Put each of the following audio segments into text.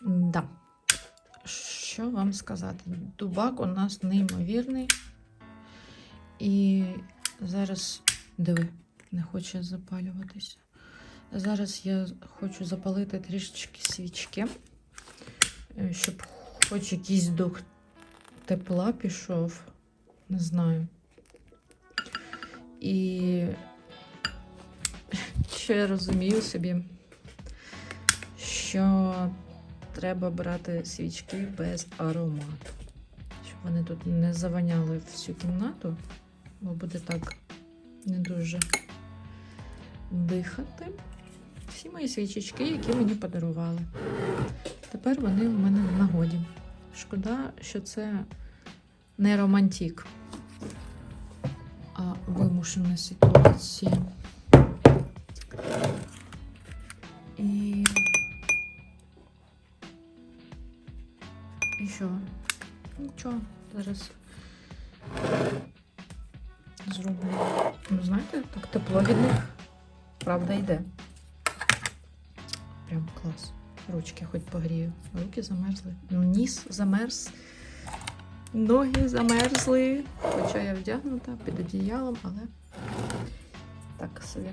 Да. Що вам сказати? Дубак у нас неймовірний. І зараз, диви, не хоче запалюватися. Зараз я хочу запалити трішечки свічки, е, щоб хоч якийсь дух тепла пішов. Не знаю. І я розумію собі, що треба брати свічки без аромату, щоб вони тут не заваняли всю кімнату, бо буде так не дуже дихати. Всі мої свічечки, які мені подарували. Тепер вони в мене в нагоді. Шкода, що це не романтик, а вимушена ситуація. Нічого, зараз зроблю. Ну, знаєте, так тепло від них. Правда йде. Прям клас. Ручки хоч погрію. Руки замерзли. Ну, ніс замерз. Ноги замерзли. Хоча я вдягнута під одіялом, але так собі.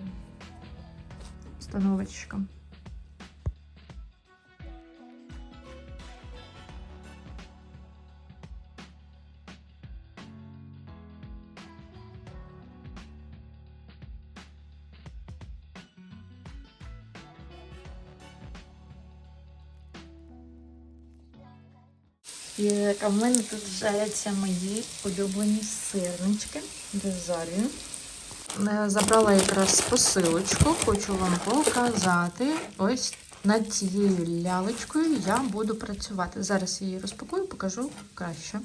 Становочка. А в мене тут жаряться мої улюблені сирнички дезарію. Е, Забрала якраз посилочку, хочу вам показати. Ось над цією лялечкою я буду працювати. Зараз її розпакую, покажу краще.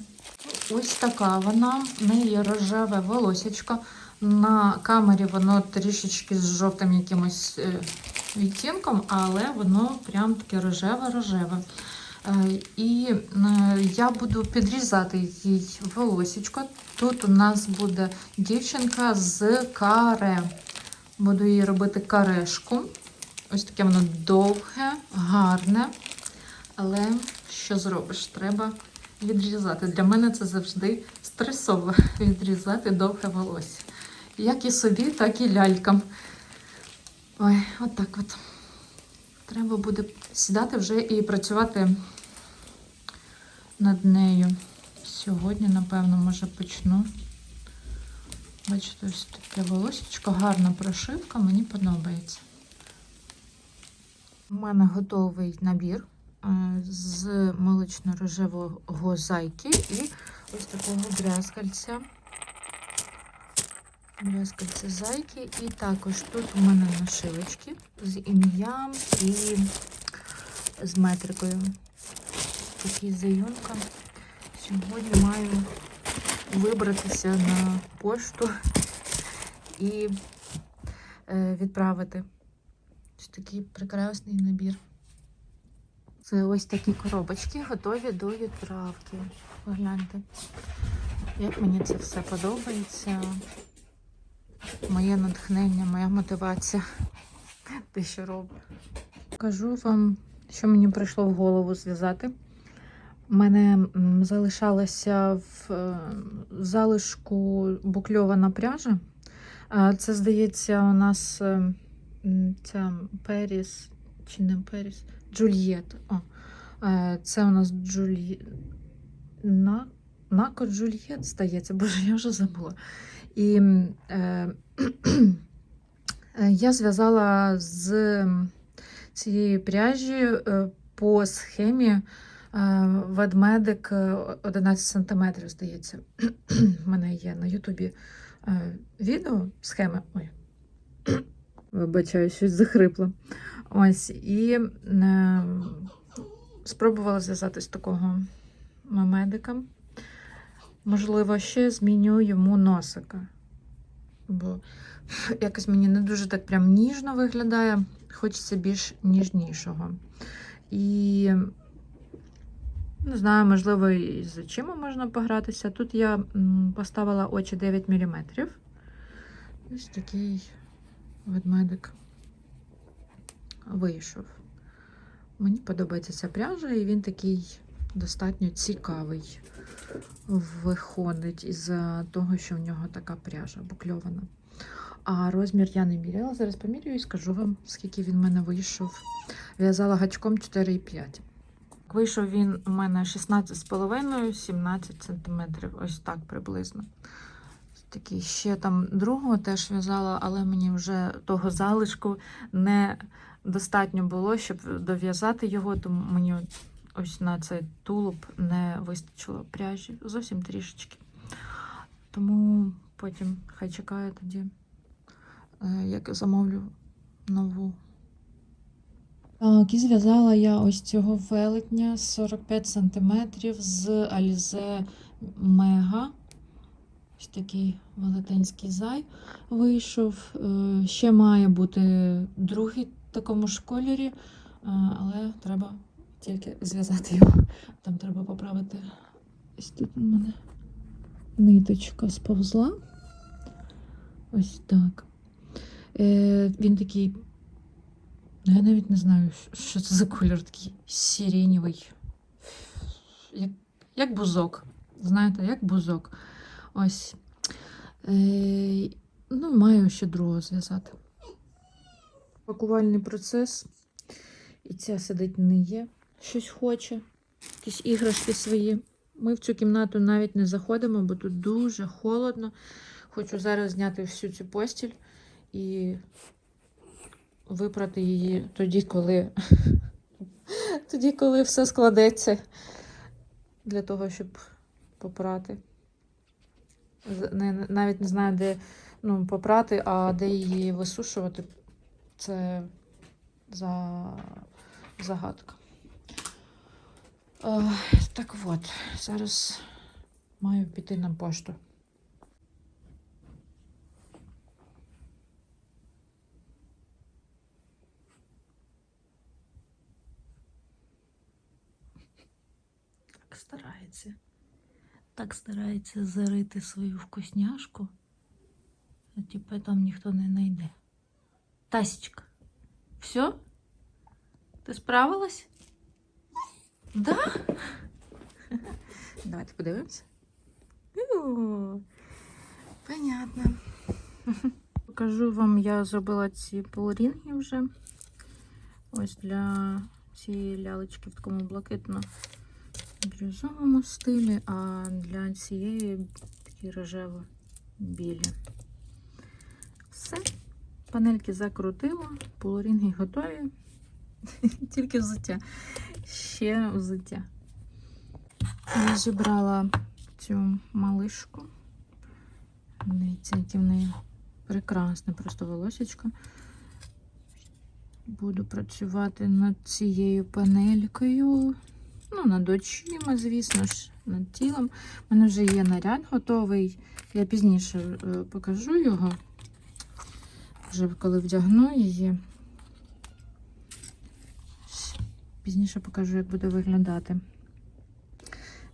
Ось така вона, в неї рожеве волосячко. На камері воно трішечки з жовтим якимось е, відтінком, але воно прям таке рожеве-рожеве. Е, І е, я буду підрізати їй волосічко. Тут у нас буде дівчинка з каре. Буду їй робити карешку. Ось таке воно довге, гарне. Але що зробиш? Треба відрізати. Для мене це завжди стресово відрізати довге волосся. Як і собі, так і лялькам. Ой, отак от. Треба буде сідати вже і працювати над нею. Сьогодні, напевно, може почну. Бачите, ось таке волосечко, гарна прошивка, мені подобається. У мене готовий набір е, з молочно-рожевого зайки і ось такого брязкальця. Брязкальце зайки. І також тут у мене нашивочки з ім'ям і з метрикою. Такий заюнка. Сьогодні маю вибратися на пошту і е, відправити. Ось такий прекрасний набір. Це ось такі коробочки готові до відправки. Погляньте, як мені це все подобається. Моє натхнення, моя мотивація. Те, що роблю. Кажу вам, що мені прийшло в голову зв'язати. Мене залишалася в е, залишку букльована пряжа. Це, здається, у нас е, ця Періс, чи не Періс, Джульєт. О, е, це у нас Джульєт. На... Нако Джульєт, здається, боже, я вже забула. І е, я зв'язала з цієї пряжі по схемі ведмедик е, 11 см, здається. У мене є на Ютубі е, відео схеми. Ой. Вибачаю, щось захрипло. Ось, і е, спробувала зв'язати з такого медика. Можливо, ще зміню йому носика. Бо якось мені не дуже так прям ніжно виглядає, хочеться більш ніжнішого. І не знаю, можливо, і з очима можна погратися. Тут я поставила очі 9 мм. Ось такий ведмедик вийшов. Мені подобається ця пряжа, і він такий достатньо цікавий виходить із-за того, що в нього така пряжа букльована. А розмір я не міряла. Зараз поміряю і скажу вам, скільки він в мене вийшов. В'язала гачком 4,5. Вийшов він у мене 16,5-17 см. Ось так приблизно. Такий ще там другого теж в'язала, але мені вже того залишку не достатньо було, щоб дов'язати його, тому мені ось на цей тулуб не вистачило пряжі. Зовсім трішечки. Тому потім хай чекає тоді, е, як замовлю нову. Так, і зв'язала я ось цього велетня 45 см з Alize Mega. Ось такий велетенський зай вийшов. Е, Ще має бути другий в такому ж кольорі, е, але треба тільки зв'язати його. Там треба поправити. Ось тут у мене ниточка сповзла. Ось так. Е, Він такий. Ну, я навіть не знаю, що це за колір такий сиренєвий. Як, як бузок. Знаєте, як бузок. Ось. Е, ну, маю ще другого зв'язати. Пакувальний процес. І ця сидить ниє, щось хоче, якісь іграшки свої. Ми в цю кімнату навіть не заходимо, бо тут дуже холодно. Хочу зараз зняти всю цю постіль і випрати її тоді, коли, тоді, коли все складеться для того, щоб попрати. Навіть не знаю, де ну, попрати, а де її висушувати. Це за загадка. Е, так от, зараз маю піти на пошту. Старається. Так старається зарити свою вкусняшку, а тепер там ніхто не знайде. Тасечка, все? Ти справилась? Да? Давайте подивимося. Понятно. Покажу вам, я зробила ці полурінги вже. Ось для цієї лялечки в такому блакитно-бірюзовому стилі, а для цієї такі рожево-білі. Все. Панельки закрутила, полурінги готові. Тільки взуття. Ще взуття. Я зібрала цю малишку. В неї прекрасне просто волосечко. Буду працювати над цією панелькою. Ну, над очима, звісно ж, над тілом. У мене вже є наряд готовий. Я пізніше е, покажу його. Вже коли вдягну її. Пізніше покажу, як буде виглядати.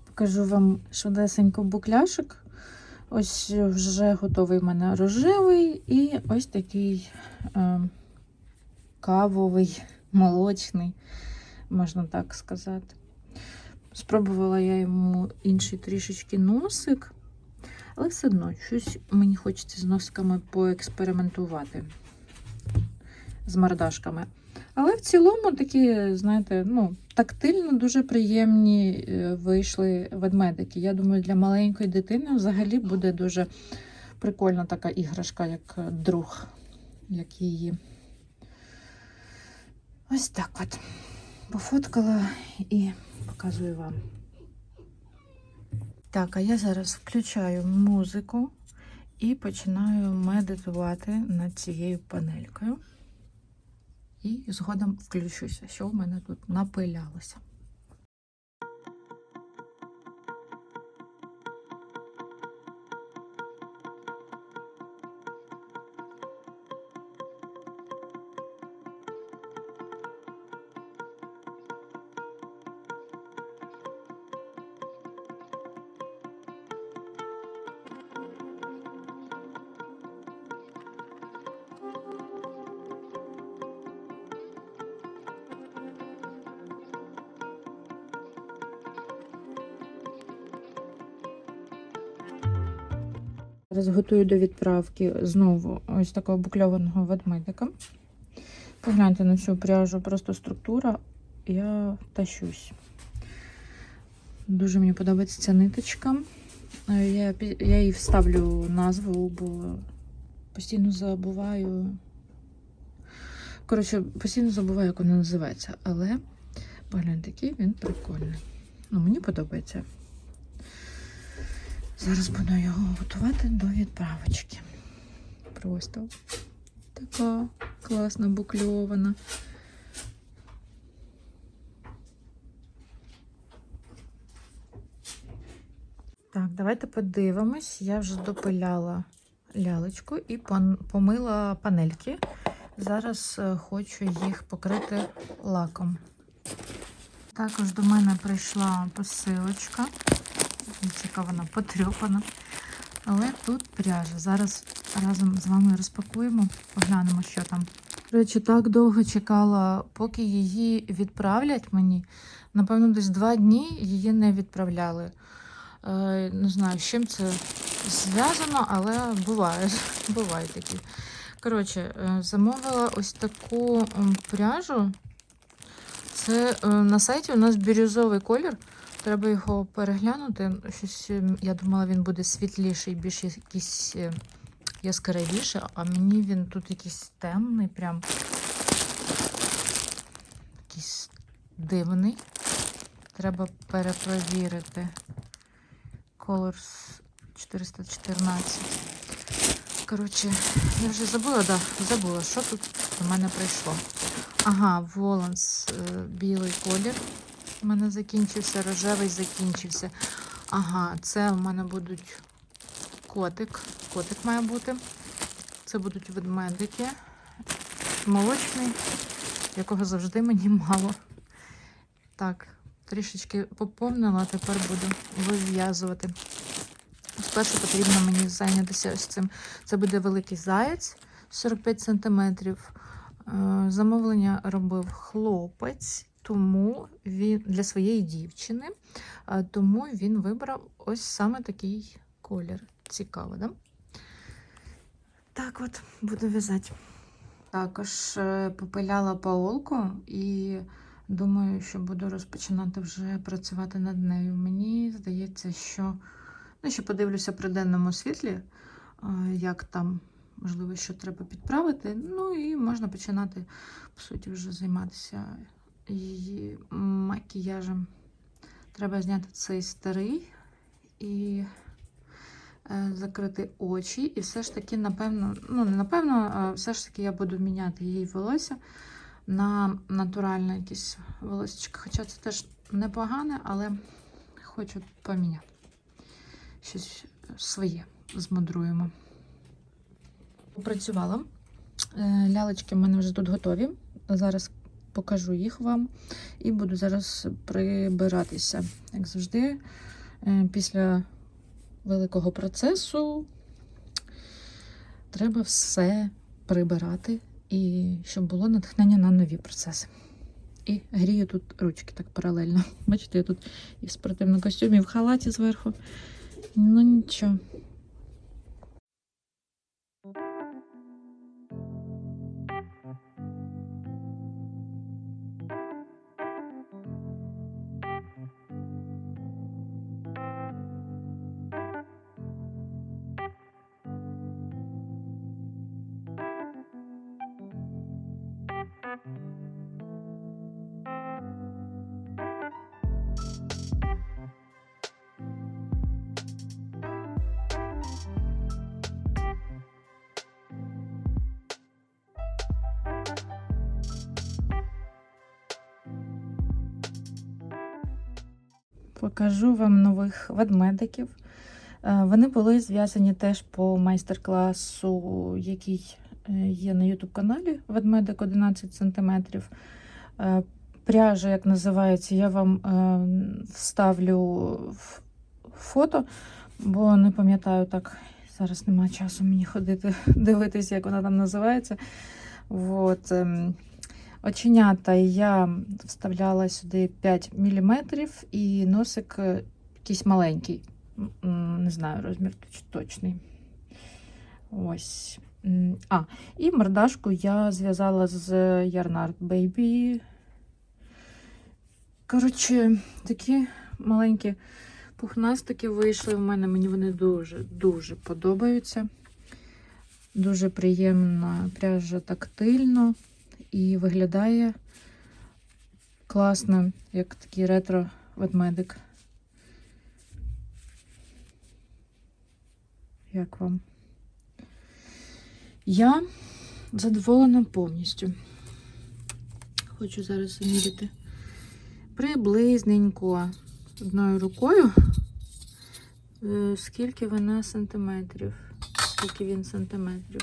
Покажу вам швидесенько букляшок. Ось вже готовий в мене рожевий і ось такий е, кавовий, молочний, можна так сказати. Спробувала я йому інший трішечки носик, але все одно щось мені хочеться з носиками поекспериментувати з мордашками. Але в цілому такі, знаєте, ну, тактильно дуже приємні е, вийшли ведмедики. Я думаю, для маленької дитини взагалі буде дуже прикольна така іграшка, як друг, як її. Ось так от. Пофоткала і показую вам. Так, а я зараз включаю музику і починаю медитувати над цією панелькою. І згодом включуся, що в мене тут напилялося. Зараз готую до відправки знову ось такого букльованого ведмедика. Погляньте на цю пряжу, просто структура. Я тащусь. Дуже мені подобається ця ниточка. Я, я їй вставлю назву, бо постійно забуваю. Коротше, постійно забуваю, як вона називається. Але погляньте, який він прикольний. Ну, мені подобається. Зараз буду його готувати до відправочки. Просто така класна букльована. Так, давайте подивимось. Я вже допиляла лялечку і помила панельки. Зараз е, хочу їх покрити лаком. Також до мене прийшла посилочка. Цікаво, вона потрьопана. Але тут пряжа. Зараз разом з вами розпакуємо, поглянемо, що там. До речі, так довго чекала, поки її відправлять мені. Напевно, десь два дні її не відправляли. Е, не знаю, з чим це зв'язано, але буває. Буває такі. Коротше, е, замовила ось таку пряжу. Це е, на сайті у нас бірюзовий колір. Треба його переглянути. Щось, е, я думала, він буде світліший, більш якийсь е, яскравіший, а мені він тут якийсь темний, прям якийсь дивний. Треба перепровірити. Colors 414. Коротше, я вже забула, да, забула, що тут до мене прийшло. Ага, Воланс, е, білий колір. У мене закінчився, рожевий закінчився. Ага, це у мене будуть котик. Котик має бути. Це будуть ведмедики. Молочний, якого завжди мені мало. Так, трішечки поповнила, тепер буду вив'язувати. Спершу потрібно мені зайнятися ось цим. Це буде великий заєць 45 см. Замовлення робив хлопець, тому він для своєї дівчини, е, тому він вибрав ось саме такий колір. Цікаво, да? Так от, буду в'язати. Також е, попиляла паолку і думаю, що буду розпочинати вже працювати над нею. Мені здається, що ну, ще подивлюся при денному світлі, е, як там, можливо, що треба підправити. Ну і можна починати, по суті, вже займатися її макіяжем. Треба зняти цей старий і е, закрити очі. І все ж таки, напевно, ну, не напевно, все ж таки я буду міняти її волосся на натуральне якесь волосечко. Хоча це теж непогане, але хочу поміняти. Щось своє змудруємо. Попрацювала. Е, Лялечки в мене вже тут готові. Зараз покажу їх вам і буду зараз прибиратися. Як завжди, е, після великого процесу треба все прибирати, і щоб було натхнення на нові процеси. І грію тут ручки так паралельно. Бачите, я тут і в спортивному костюмі, і в халаті зверху. Ну нічого. Покажу вам нових ведмедиків. Е, Вони були зв'язані теж по майстер-класу, який е, є на YouTube каналі Ведмедик 11 см. Пряжа, як називається, я вам е, вставлю в фото, бо не пам'ятаю так. Зараз немає часу мені ходити, дивитися, як вона там називається. От. Оченята я вставляла сюди 5 мм і носик е, якийсь маленький. Не знаю, розмір точний. Ось. А, і мордашку я зв'язала з Yarnart Baby. Коротше, такі маленькі пухнастики вийшли в мене. Мені вони дуже-дуже подобаються. Дуже приємна пряжа тактильно і виглядає класно, як такий ретро-ведмедик. Як вам? Я задоволена повністю. Хочу зараз заміряти приблизненько одною рукою. Е, Скільки вона сантиметрів? Скільки він сантиметрів?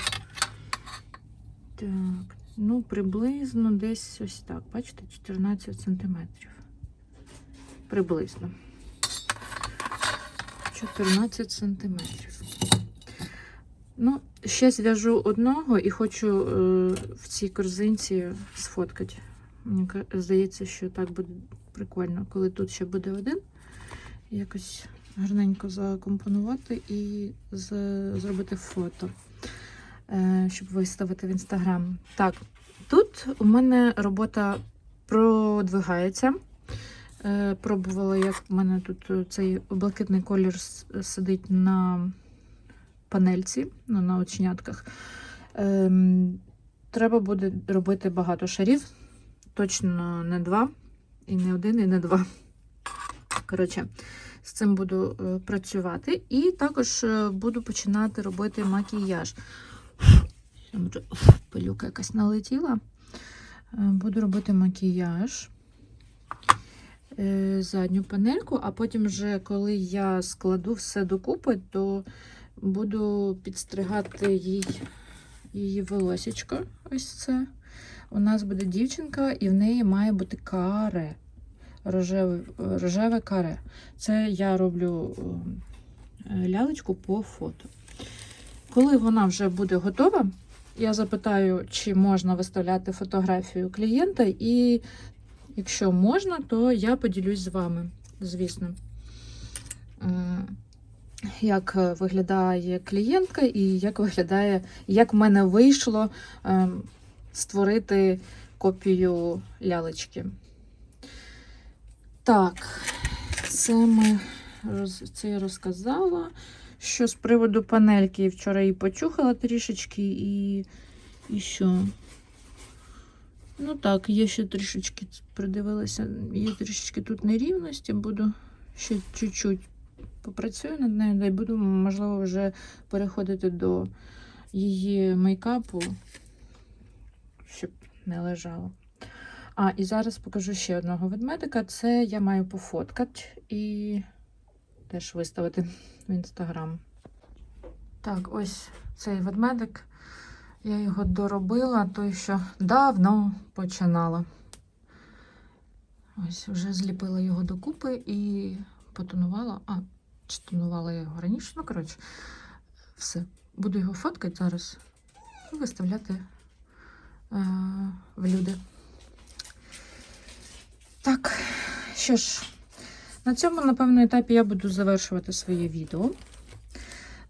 Так, ну, приблизно десь ось так. Бачите, 14 сантиметрів. Приблизно. 14 сантиметрів. Ну, ще зв'яжу одного і хочу е, в цій корзинці сфоткати. Мені здається, що так буде прикольно, коли тут ще буде один. Якось гарненько закомпонувати і з- зробити фото, щоб виставити в інстаграм. Так, тут у мене робота продвигається. Е, Пробувала, як в мене тут е, цей блакитний колір сидить на панельці, ну, на очнятках. Ем, треба буде робити багато шарів. Точно не два, і не один, і не два. Коротше, з цим буду е, працювати. І також е, буду починати робити макіяж. Пилюка якась налетіла. Е, Буду робити макіяж. е, Задню панельку, а потім, вже, коли я складу все докупи, то буду підстригати їй її волосечко. Ось це. У нас буде дівчинка, і в неї має бути каре. Рожеве, рожеве каре. Це я роблю е, лялечку по фото. Коли вона вже буде готова, я запитаю, чи можна виставляти фотографію клієнта, і якщо можна, то я поділюсь з вами, звісно. Е, Як виглядає клієнтка і як виглядає, як в мене вийшло е, створити копію лялечки. Так, це ми це я розказала. Що з приводу панельки вчора її почухала трішечки і, і що? Ну так, є ще трішечки придивилася, є трішечки тут нерівності, буду ще чуть-чуть попрацюю над нею, да й буду, можливо, вже переходити до її мейкапу, щоб не лежало. А, і зараз покажу ще одного ведмедика. Це я маю пофоткати і теж виставити в інстаграм. Так, ось цей ведмедик. Я його доробила, той, що давно починала. Ось, вже зліпила його докупи і потонувала. А, чи тонувала я його раніше? Ну, коротше, все. Буду його фоткати зараз і виставляти е, в люди. Так, що ж, на цьому, на певному етапі я буду завершувати своє відео.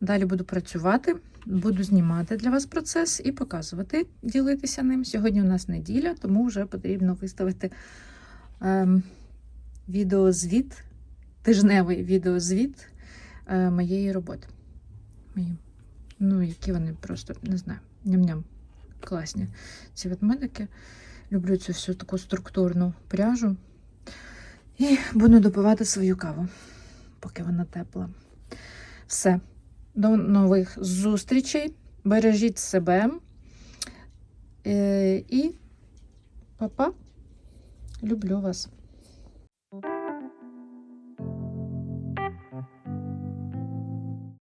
Далі буду працювати, буду знімати для вас процес і показувати, ділитися ним. Сьогодні у нас неділя, тому вже потрібно виставити ем, відеозвіт, тижневий відеозвіт е, моєї роботи. Мої. Ну, які вони просто, не знаю, ням-ням. Класні ці ведмедики. Люблю цю всю таку структурну пряжу. І буду допивати свою каву, поки вона тепла. Все. До нових зустрічей. Бережіть себе. Е, і па-па. Люблю вас.